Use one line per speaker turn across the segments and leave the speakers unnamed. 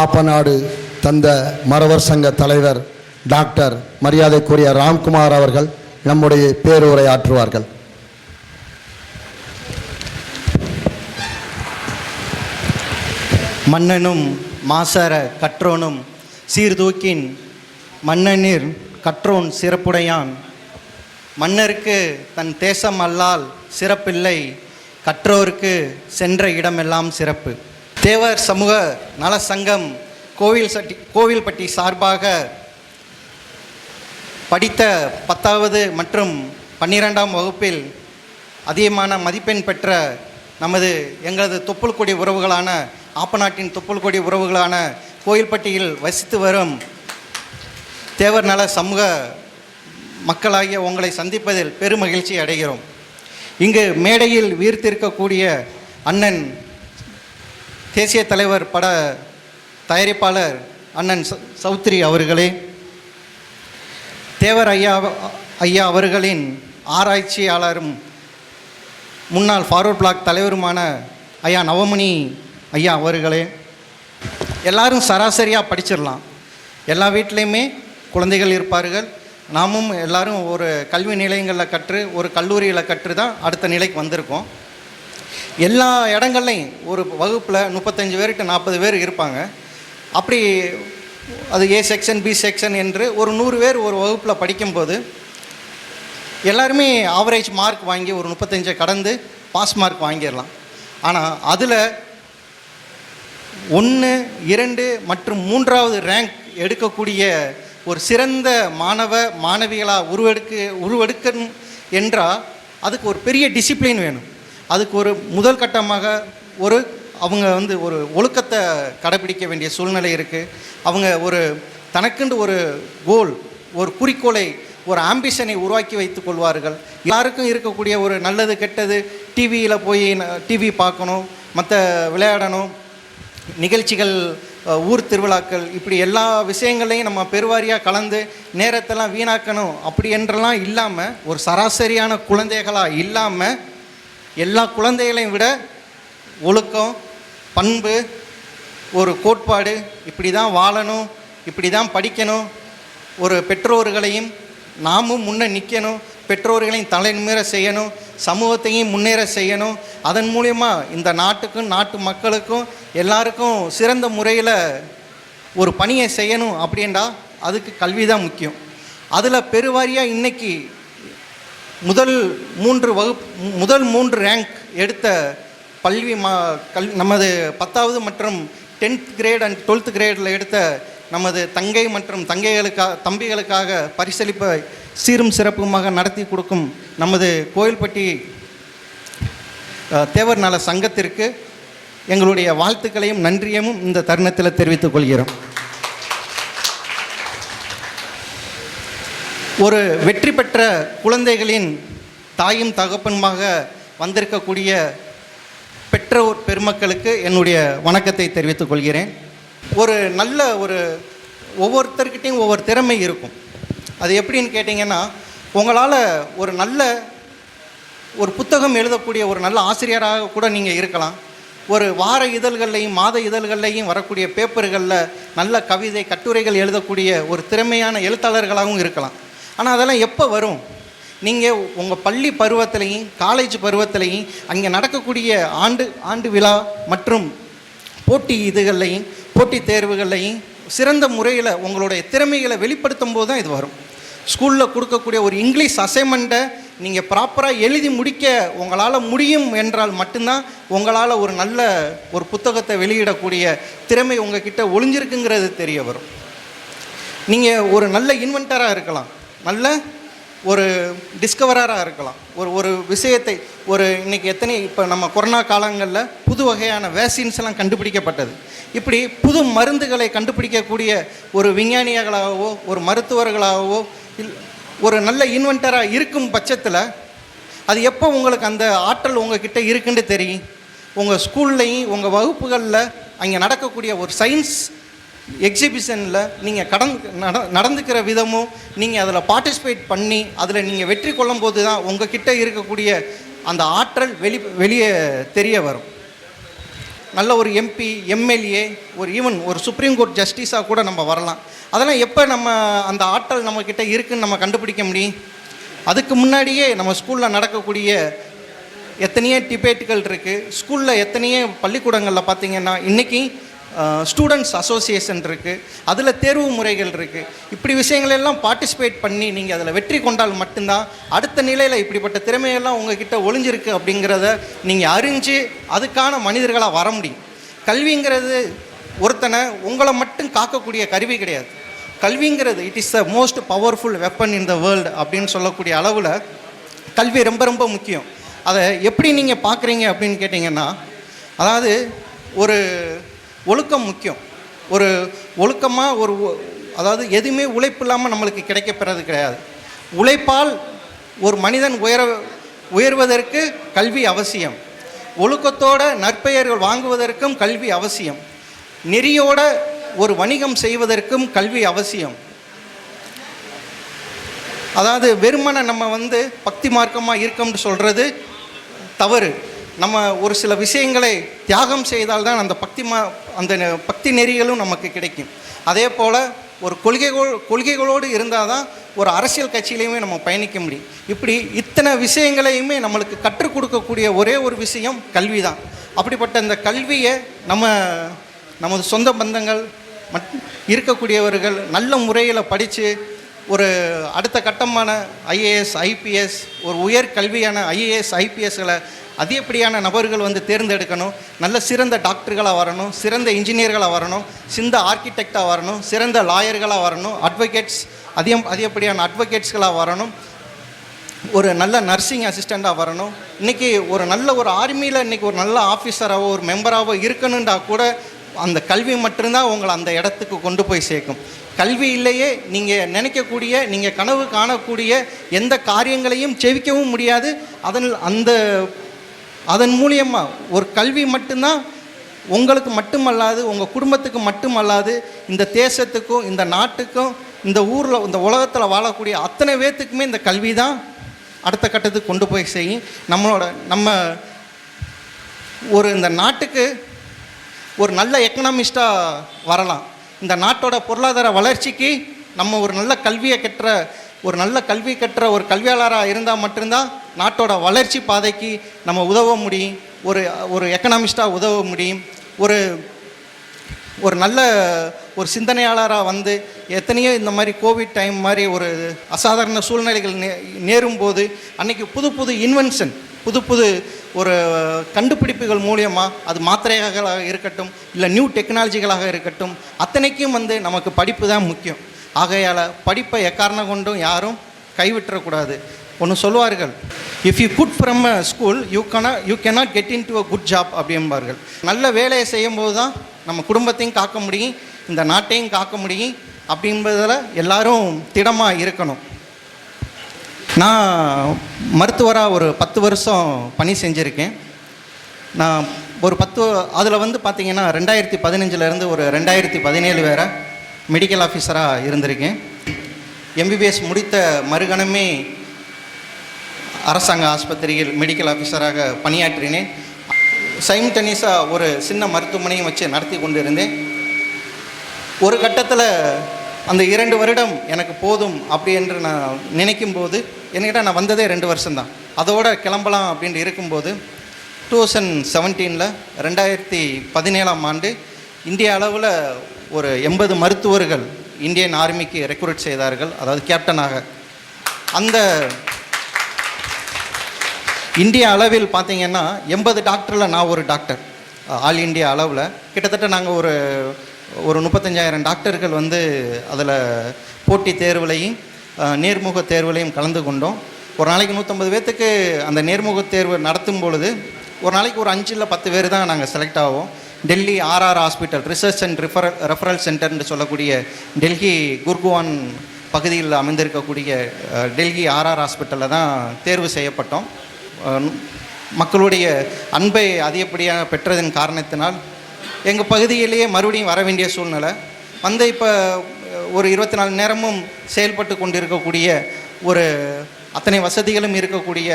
ஆப்பநாடு தந்த மறவர் சங்க தலைவர் டாக்டர் மரியாதைக்குரிய ராம்குமார் அவர்கள் நம்முடைய பேருரை ஆற்றுவார்கள்
மன்னனும் மாசர கற்றோனும் சீர்தூக்கின் மன்னனிர் கற்றோன் சிறப்புடையான். மன்னருக்கு தன் தேசம் அல்லால் சிறப்பில்லை கற்றோருக்கு சென்ற இடமெல்லாம் சிறப்பு. தேவர் சமூக நல சங்கம் கோவில் சட்டி கோவில்பட்டி சார்பாக படித்த பத்தாவது மற்றும் பன்னிரெண்டாம் வகுப்பில் அதிகமான மதிப்பெண் பெற்ற நமது எங்களது தொப்புள்கொடி உறவுகளான ஆப்பநாட்டின் தொப்புள்கொடி உறவுகளான கோயில்பட்டியில் வசித்து வரும் தேவர் நல சமூக மக்களாகிய உங்களை சந்திப்பதில் பெருமகிழ்ச்சி அடைகிறோம். இங்கு மேடையில் வீர்த்திருக்கக்கூடிய அண்ணன் தேசிய தலைவர் பட தயாரிப்பாளர் அண்ணன் ச- சௌத்ரி அவர்களே தேவர் ஐயா ஐயா அவர்களின் ஆராய்ச்சியாளரும் முன்னாள் ஃபார்வர்ட் பிளாக் தலைவருமான ஐயா நவமணி ஐயா அவர்களே எல்லாரும் சராசரியாக படிச்சிடலாம். எல்லா வீட்லேயுமே குழந்தைகள் இருப்பார்கள். நாமும் எல்லாரும் ஒரு கல்வி நிலையங்களில் கற்று ஒரு கல்லூரியில் கற்று தான் அடுத்த நிலைக்கு வந்திருக்கோம். எல்லா இடங்கள்லையும் ஒரு வகுப்பில் முப்பத்தஞ்சு பேர்கிட்ட நாற்பது பேர் இருப்பாங்க. அப்படி அது ஏ செக்ஷன் பி செக்ஷன் என்று ஒரு நூறு பேர் ஒரு வகுப்பில் படிக்கும்போது எல்லாருமே ஆவரேஜ் மார்க் வாங்கி ஒரு முப்பத்தஞ்சை கடந்து பாஸ் மார்க் வாங்கிடலாம். ஆனால் அதில் ஒன்று இரண்டு மற்றும் மூன்றாவது ரேங்க் எடுக்கக்கூடிய ஒரு சிறந்த மாணவ மாணவிகளாக உருவெடுக்க உருவெடுக்கணும் என்றால் அதுக்கு ஒரு பெரிய டிசிப்ளின் வேணும். அதுக்கு ஒரு முதல் கட்டமாக ஒரு அவங்க வந்து ஒரு ஒழுக்கத்தை கடைபிடிக்க வேண்டிய சூழ்நிலை இருக்குது அவங்க ஒரு தனக்குண்டு ஒரு கோல் ஒரு குறிக்கோளை ஒரு ஆம்பிஷனை உருவாக்கி வைத்துக் கொள்வார்கள். எல்லாருக்கும் இருக்கக்கூடிய ஒரு நல்லது கெட்டது டிவியில் போய் டிவி பார்க்கணும் மற்ற விளையாடணும் நிகழ்ச்சிகள் ஊர் திருவிழாக்கள் இப்படி எல்லா விஷயங்களையும் நம்ம பெருவாரியாக கலந்து நேரத்தெல்லாம் வீணாக்கணும் அப்படி என்றெல்லாம் இல்லாமல் ஒரு சராசரியான குழந்தைகளாக இல்லாமல் எல்லா குழந்தைகளையும் விட ஒழுக்கம் பண்பு ஒரு கோட்பாடு இப்படி தான் வாழணும் இப்படி தான் படிக்கணும். ஒரு பெற்றோர்களையும் நாமும் முன்னே நிற்கணும் பெற்றோர்களையும் தலைநிமிர செய்யணும். சமூகத்தையும் முன்னேற செய்யணும். அதன் மூலயமா இந்த நாட்டுக்கும் நாட்டு மக்களுக்கும் எல்லாருக்கும் சிறந்த முறையில் ஒரு பணியை செய்யணும் அப்படின்றா அதுக்கு கல்வி தான் முக்கியம். அதில் பெருவாரியாக இன்றைக்கி முதல் மூன்று வகுப்பு முதல் மூன்று ரேங்க் எடுத்த பல்வி மா கல் நமது பத்தாவது மற்றும் டென்த் கிரேட் அண்ட் டுவெல்த் கிரேடில் எடுத்த நமது தங்கை மற்றும் தங்கைகளுக்காக தம்பிகளுக்காக பரிசளிப்பை சீரும் சிறப்புமாக நடத்தி கொடுக்கும் நமது கோயில்பட்டி தேவர் நல சங்கத்திற்கு எங்களுடைய வாழ்த்துக்களையும் நன்றியமும் இந்த தருணத்தில் தெரிவித்துக் கொள்கிறோம். ஒரு வெற்றி பெற்ற குழந்தைகளின் தாயும் தகப்பனுமாக வந்திருக்கக்கூடிய பெற்றோர் பெருமக்களுக்கு என்னுடைய வணக்கத்தை தெரிவித்துக் கொள்கிறேன். ஒரு நல்ல ஒரு ஒவ்வொருத்தர்கிட்டையும் ஒவ்வொரு திறமை இருக்கும். அது எப்படின்னு கேட்டிங்கன்னா உங்களால் ஒரு நல்ல ஒரு புத்தகம் எழுதக்கூடிய ஒரு நல்ல ஆசிரியராக கூட நீங்கள் இருக்கலாம். ஒரு வார இதழ்கள்லையும் மாத இதழ்கள்லையும் வரக்கூடிய பேப்பர்களில் நல்ல கவிதை கட்டுரைகள் எழுதக்கூடிய ஒரு திறமையான எழுத்தாளர்களாகவும் இருக்கலாம். ஆனால் அதெல்லாம் எப்போ வரும்? நீங்கள் உங்கள் பள்ளி பருவத்திலையும் காலேஜ் பருவத்திலையும் அங்கே நடக்கக்கூடிய ஆண்டு ஆண்டு விழா மற்றும் போட்டி இதுகள்லையும் போட்டித் தேர்வுகள்லையும் சிறந்த முறையில் உங்களுடைய திறமைகளை வெளிப்படுத்தும் போது தான் இது வரும். ஸ்கூலில் கொடுக்கக்கூடிய ஒரு இங்கிலீஷ் அசைன்மெண்ட்டை நீங்கள் ப்ராப்பராக எழுதி முடிக்க உங்களால் முடியும் என்றால் மட்டும்தான் உங்களால் ஒரு நல்ல ஒரு புத்தகத்தை வெளியிடக்கூடிய திறமை உங்ககிட்ட ஒளிஞ்சிருக்குங்கிறது தெரிய வரும். நீங்கள் ஒரு நல்ல இன்வென்டராக இருக்கலாம். நல்ல ஒரு டிஸ்கவராக இருக்கலாம். ஒரு ஒரு விஷயத்தை ஒரு இன்றைக்கி எத்தனை இப்போ நம்ம கொரோனா காலங்களில் புது வகையான வேக்சின்ஸ் எல்லாம் கண்டுபிடிக்கப்பட்டது. இப்படி புது மருந்துகளை கண்டுபிடிக்கக்கூடிய ஒரு விஞ்ஞானிகளாகவோ ஒரு மருத்துவர்களாகவோ இல் ஒரு நல்ல இன்வென்டராக இருக்கும் பட்சத்தில் அது எப்போ உங்களுக்கு அந்த ஆற்றல் உங்ககிட்ட இருக்குன்னு தெரியும்? உங்கள் ஸ்கூல்லையும் உங்கள் வகுப்புகளில் அங்கே நடக்கக்கூடிய ஒரு சயின்ஸ் எக்ஸிபிஷனில் நீங்கள் கடந்து நட நடந்துக்கிற விதமும் நீங்கள் அதில் பார்ட்டிசிபேட் பண்ணி அதில் நீங்கள் வெற்றி கொள்ளும் போது தான் உங்ககிட்ட இருக்கக்கூடிய அந்த ஆற்றல் வெளி வெளியே தெரிய வரும். நல்ல ஒரு எம்பி எம்எல்ஏ ஒரு ஈவன் ஒரு சுப்ரீம் கோர்ட் ஜஸ்டிஸாக கூட நம்ம வரலாம். அதெல்லாம் எப்போ நம்ம அந்த ஆற்றல் நம்மக்கிட்ட இருக்குன்னு நம்ம கண்டுபிடிக்க முடியும்? அதுக்கு முன்னாடியே நம்ம ஸ்கூலில் நடக்கக்கூடிய எத்தனையோ டிபேட்டுகள் இருக்குது ஸ்கூலில் எத்தனையோ பள்ளிக்கூடங்களில் பார்த்தீங்கன்னா இன்றைக்கி ஸ்டூடெண்ட்ஸ் அசோசியேஷன் இருக்குது அதில் தேர்வு முறைகள் இருக்குது இப்படி விஷயங்களெல்லாம் பார்ட்டிசிபேட் பண்ணி நீங்கள் அதில் வெற்றி கொண்டால் மட்டும்தான் அடுத்த நிலையில் இப்படிப்பட்ட திறமையெல்லாம் உங்ககிட்ட ஒளிஞ்சிருக்கு அப்படிங்கிறத நீங்கள் அறிஞ்சு அதுக்கான மனிதர்களாக வர முடியும். கல்விங்கிறது ஒருத்தனை உங்களை மட்டும் காக்கக்கூடிய கருவி கிடையாது. கல்விங்கிறது it is the most powerful weapon in the world அப்படின்னு சொல்லக்கூடிய அளவில் கல்வி ரொம்ப ரொம்ப முக்கியம். அதை எப்படி நீங்கள் பார்க்குறீங்க அப்படின்னு கேட்டிங்கன்னா அதாவது ஒரு ஒழுக்கம் முக்கியம். ஒரு ஒழுக்கமாக ஒரு ஒ- அதாவது எதுவுமே உழைப்பு இல்லாமல் நம்மளுக்கு கிடைக்கப்பெறது கிடையாது. உழைப்பால் ஒரு மனிதன் உயர உயர்வதற்கு கல்வி அவசியம். ஒழுக்கத்தோட நற்பெயர்கள் வாங்குவதற்கும் கல்வி அவசியம். நெறியோட ஒரு வணிகம் செய்வதற்கும் கல்வி அவசியம். அதாவது வெறுமனை நம்ம வந்து பக்தி மார்க்கமாக இருக்கோம்னு சொல்கிறது தவறு. நம்ம ஒரு சில விஷயங்களை தியாகம் செய்தால்தான் அந்த பக்தி மா அந்த நெ- பக்தி நெறிகளும் நமக்கு கிடைக்கும். அதே போல் ஒரு கொள்கைகள் கொள்கைகளோடு இருந்தால் தான் ஒரு அரசியல் கட்சியிலையுமே நம்ம பயணிக்க முடியும். இப்படி இத்தனை விஷயங்களையுமே நம்மளுக்கு கற்றுக் கொடுக்கக்கூடிய ஒரே ஒரு விஷயம் கல்வி தான் அப்படிப்பட்ட இந்த கல்வியை நம்ம நமது சொந்த பந்தங்கள் மட் இருக்கக்கூடியவர்கள் நல்ல முறையில் படித்து ஒரு அடுத்த கட்டமான ஐஏஎஸ் ஐபிஎஸ் ஒரு உயர் கல்வியான ஐஏஎஸ் ஐபிஎஸ்களை அதிகப்படியான நபர்கள் வந்து தேர்ந்தெடுக்கணும்? நல்ல சிறந்த டாக்டர்களாக வரணும் சிறந்த இன்ஜினியர்களாக வரணும் சிறந்த ஆர்கிடெக்டாக வரணும் சிறந்த லாயர்களாக வரணும் அட்வொகேட்ஸ் அதிகம் அதிகப்படியான அட்வொகேட்ஸ்களாக வரணும் ஒரு நல்ல நர்சிங் அசிஸ்டண்ட்டாக வரணும். இன்றைக்கி ஒரு நல்ல ஒரு ஆர்மியில் இன்றைக்கி ஒரு நல்ல ஆஃபீஸராகவோ ஒரு மெம்பராகவோ இருக்கணுன்றா கூட அந்த கல்வி மட்டும்தான் உங்களை அந்த இடத்துக்கு கொண்டு போய் சேர்க்கும். கல்வி இல்லையே நீங்கள் நினைக்கக்கூடிய நீங்கள் கனவு காணக்கூடிய எந்த காரியங்களையும் செவிக்கவும் முடியாது. அதன் அந்த அதன் மூலியமாக ஒரு கல்வி மட்டும்தான் உங்களுக்கு மட்டுமல்லாது உங்கள் குடும்பத்துக்கு மட்டுமல்லாது இந்த தேசத்துக்கும் இந்த நாட்டுக்கும் இந்த ஊரில் இந்த உலகத்தில் வாழக்கூடிய அத்தனை பேர்த்துக்குமே இந்த கல்வி தான் அடுத்த கட்டத்துக்கு கொண்டு போய் செய்யும் நம்மளோட நம்ம ஒரு இந்த நாட்டுக்கு ஒரு நல்ல எக்கனாமிஸ்டாக வரலாம். இந்த நாட்டோட பொருளாதார வளர்ச்சிக்கு நம்ம ஒரு நல்ல கல்வியை கற்ற ஒரு நல்ல கல்வி கற்ற ஒரு கல்வியாளராக இருந்தால் மட்டும்தான் நாட்டோட வளர்ச்சி பாதைக்கு நம்ம உதவ முடியும். ஒரு ஒரு எக்கனாமிஸ்டாக உதவ முடியும். ஒரு ஒரு நல்ல ஒரு சிந்தனையாளராக வந்து எத்தனையோ இந்த மாதிரி கோவிட் டைம் மாதிரி ஒரு அசாதாரண சூழ்நிலைகள் நே நேரும்போது அன்றைக்கி புது புது இன்வென்ஷன் புது புது ஒரு கண்டுபிடிப்புகள் மூலியமாக அது மாத்திரைகளாக இருக்கட்டும் இல்லை நியூ டெக்னாலஜிகளாக இருக்கட்டும் அத்தனைக்கும் வந்து நமக்கு படிப்பு தான் முக்கியம். ஆகையால் படிப்பை எக்காரணம் கொண்டும் யாரும் கைவிட்டுறக்கூடாது. ஒன்று சொல்லுவார்கள் if you good from a school you can you cannot get in to a good job அப்படிம்பார்கள். நல்ல வேலையை செய்யும் போது தான் நம்ம குடும்பத்தையும் காக்க முடியும் இந்த நாட்டையும் காக்க முடியும் அப்படின்றதில் எல்லாரும் திடமாக இருக்கணும். நான் மருத்துவராக ஒரு பத்து வருஷம் பணி செஞ்சுருக்கேன். நான் ஒரு பத்து அதில் வந்து பார்த்திங்கன்னா ரெண்டாயிரத்தி பதினஞ்சிலேருந்து ஒரு ரெண்டாயிரத்தி பதினேழு வேறு மெடிக்கல் ஆஃபீஸராக இருந்திருக்கேன். எம்பிபிஎஸ் முடித்த மறுகணமே அரசாங்க ஆஸ்பத்திரியில் மெடிக்கல் ஆஃபீஸராக பணியாற்றினேன். சைம்டனிஸாக ஒரு சின்ன மருத்துவமனையும் வச்சு நடத்தி கொண்டிருந்தேன். ஒரு கட்டத்தில் அந்த இரண்டு வருடம் எனக்கு போதும் அப்படி என்று நான் நினைக்கும் போது என்கிட்ட நான் வந்ததே ரெண்டு வருஷம்தான். அதோட கிளம்பலாம் அப்படின்ட்டு இருக்கும்போது டூ தௌசண்ட் செவன்டீனில் ரெண்டாயிரத்தி பதினேழாம் ஆண்டு இந்திய அளவில் ஒரு எண்பது மருத்துவர்கள் இந்தியன் ஆர்மிக்கு ரெக்ரூட் செய்தார்கள் அதாவது கேப்டனாக. அந்த இந்திய அளவில் பார்த்தீங்கன்னா எண்பது டாக்டரில் நான் ஒரு டாக்டர். ஆல் இந்தியா அளவில். கிட்டத்தட்ட நாங்கள் ஒரு ஒரு முப்பத்தஞ்சாயிரம் டாக்டர்கள் வந்து அதில் போட்டி தேர்வுலையும் நேர்முக தேர்வுலையும் கலந்து கொண்டோம். ஒரு நாளைக்கு நூற்றம்பது பேர்த்துக்கு அந்த நேர்முக தேர்வு நடத்தும் பொழுது ஒரு நாளைக்கு ஒரு அஞ்சில் பத்து பேர் தான் நாங்கள் செலக்ட் ஆவோம். Delhi RR hospital research and referral referral சென்டர்னு சொல்லக்கூடிய டெல்லி குர்குவான் பகுதியில் அமைந்திருக்கக்கூடிய டெல்லி ஆர்ஆர் ஹாஸ்பிட்டலில் தான் தேர்வு செய்யப்பட்டோம். மக்களுடைய அன்பை அதிகப்படியாக பெற்றதன் காரணத்தினால் எங்கள் பகுதியிலேயே மறுபடியும் வர வேண்டிய சூழ்நிலை. வந்து இப்போ ஒரு இருபத்தி நாலு நேரமும் செயல்பட்டு கொண்டிருக்கக்கூடிய ஒரு அத்தனை வசதிகளும் இருக்கக்கூடிய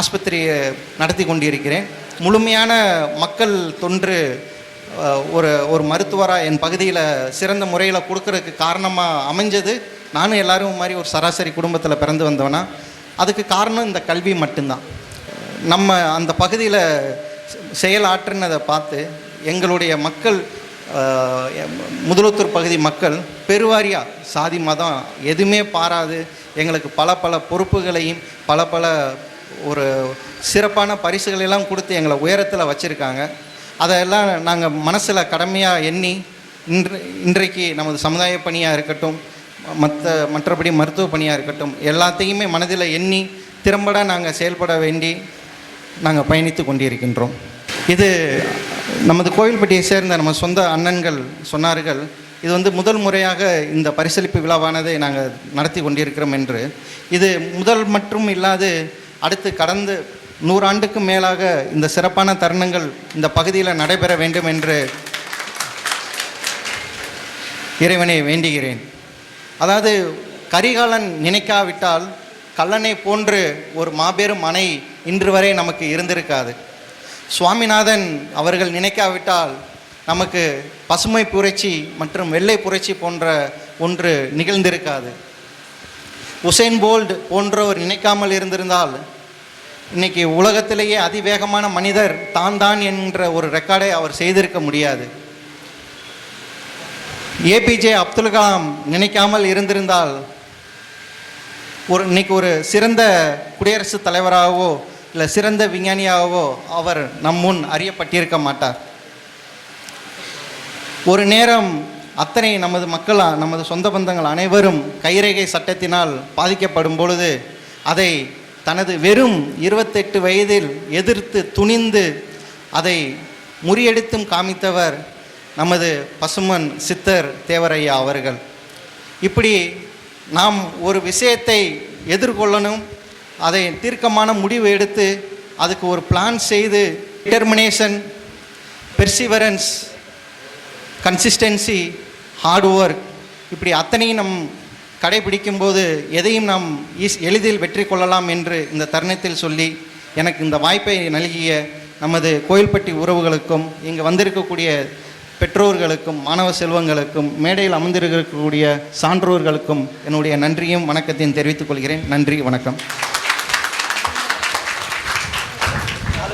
ஆஸ்பத்திரியை நடத்தி கொண்டிருக்கிறேன். முழுமையான மக்கள் தொன்று ஒரு ஒரு மருத்துவராக என் பகுதியில் சிறந்த முறையில் கொடுக்கறதுக்கு காரணமாக அமைஞ்சது. நானும் எல்லோரும் மாதிரி ஒரு சராசரி குடும்பத்தில் பிறந்து வந்தோன்னா அதுக்கு காரணம் இந்த கல்வி மட்டும்தான். நம்ம அந்த பகுதியில் செயலாற்றுனதை பார்த்து எங்களுடைய மக்கள் முதலத்தூர் பகுதி மக்கள் பெருவாரியாக சாதி மதம் எதுவுமே பாராது. எங்களுக்கு பல பல பொறுப்புகளையும் பல பல ஒரு சிறப்பான பரிசுகளெல்லாம் கொடுத்து எங்களை உயரத்தில் வச்சுருக்காங்க. அதையெல்லாம் நாங்கள் மனசில் கடமையாக எண்ணி இன்று இன்றைக்கு நமது சமுதாய பணியாக இருக்கட்டும் மற்ற மற்றபடி மருத்துவ பணியாக இருக்கட்டும் எல்லாத்தையுமே மனதில் எண்ணி திறம்பட நாங்கள் செயல்பட வேண்டி நாங்கள் பயணித்து கொண்டிருக்கின்றோம். இது நமது கோவில்பட்டியை சேர்ந்த நம்ம சொந்த அண்ணன்கள் சொன்னார்கள் இது வந்து முதல் முறையாக இந்த பரிசளிப்பு விழாவானதை நாங்கள் நடத்தி கொண்டிருக்கிறோம் என்று. இது முதல் மற்றும் இல்லாது அடுத்து கடந்து நூறாண்டுக்கும் மேலாக இந்த சிறப்பான தருணங்கள் இந்த பகுதியில் நடைபெற வேண்டும் என்று இறைவனை வேண்டுகிறேன். அதாவது கரிகாலன் நினைக்காவிட்டால் கல்லனை போன்று ஒரு மாபெரும் அணை இன்று வரை நமக்கு இருந்திருக்காது. சுவாமிநாதன் அவர்கள் நினைக்காவிட்டால் நமக்கு பசுமை புரட்சி மற்றும் வெள்ளை புரட்சி போன்ற ஒன்று நிகழ்ந்திருக்காது. உசேன் போல்ட் போன்றவர் நினைக்காமல் இருந்திருந்தால் இன்னைக்கு உலகத்திலேயே அதிவேகமான மனிதர் தான் தான் என்ற ஒரு ரெக்கார்டை அவர் செய்திருக்க முடியாது. ஏபிஜே அப்துல் கலாம் நினைக்காமல் இருந்திருந்தால் ஒரு இன்னைக்கு ஒரு சிறந்த குடியரசுத் தலைவராகவோ இல்லை சிறந்த விஞ்ஞானியாகவோ அவர் நம் முன் அறியப்பட்டிருக்க மாட்டார். ஒரு நேரம் அத்தனை நமது மக்களாக நமது சொந்த பந்தங்கள் அனைவரும் கைரேகை சட்டத்தினால் பாதிக்கப்படும் பொழுது அதை தனது வெறும் இருபத்தெட்டு வயதில் எதிர்த்து துணிந்து அதை முறியடித்தும் காமித்தவர் நமது பசுமன் சித்தர் தேவரையா அவர்கள். இப்படி நாம் ஒரு விஷயத்தை எதிர்கொள்ளணும் அதை தீர்க்கமான முடிவு எடுத்து அதுக்கு ஒரு பிளான் செய்து determination perseverance consistency hard work இப்படி அத்தனையும் நம் கடைபிடிக்கும்போது எதையும் நாம் ஈஸ் எளிதில் வெற்றி கொள்ளலாம் என்று இந்த தருணத்தில் சொல்லி எனக்கு இந்த வாய்ப்பை நல்கிய நமது கோயில்பட்டி உறவுகளுக்கும் இங்கு வந்திருக்கக்கூடிய பெற்றோர்களுக்கும் மாணவ செல்வங்களுக்கும் மேடையில் அமர்ந்திருக்கக்கூடிய சான்றோர்களுக்கும் என்னுடைய நன்றியும் வணக்கத்தையும் தெரிவித்துக் கொள்கிறேன். நன்றி வணக்கம்.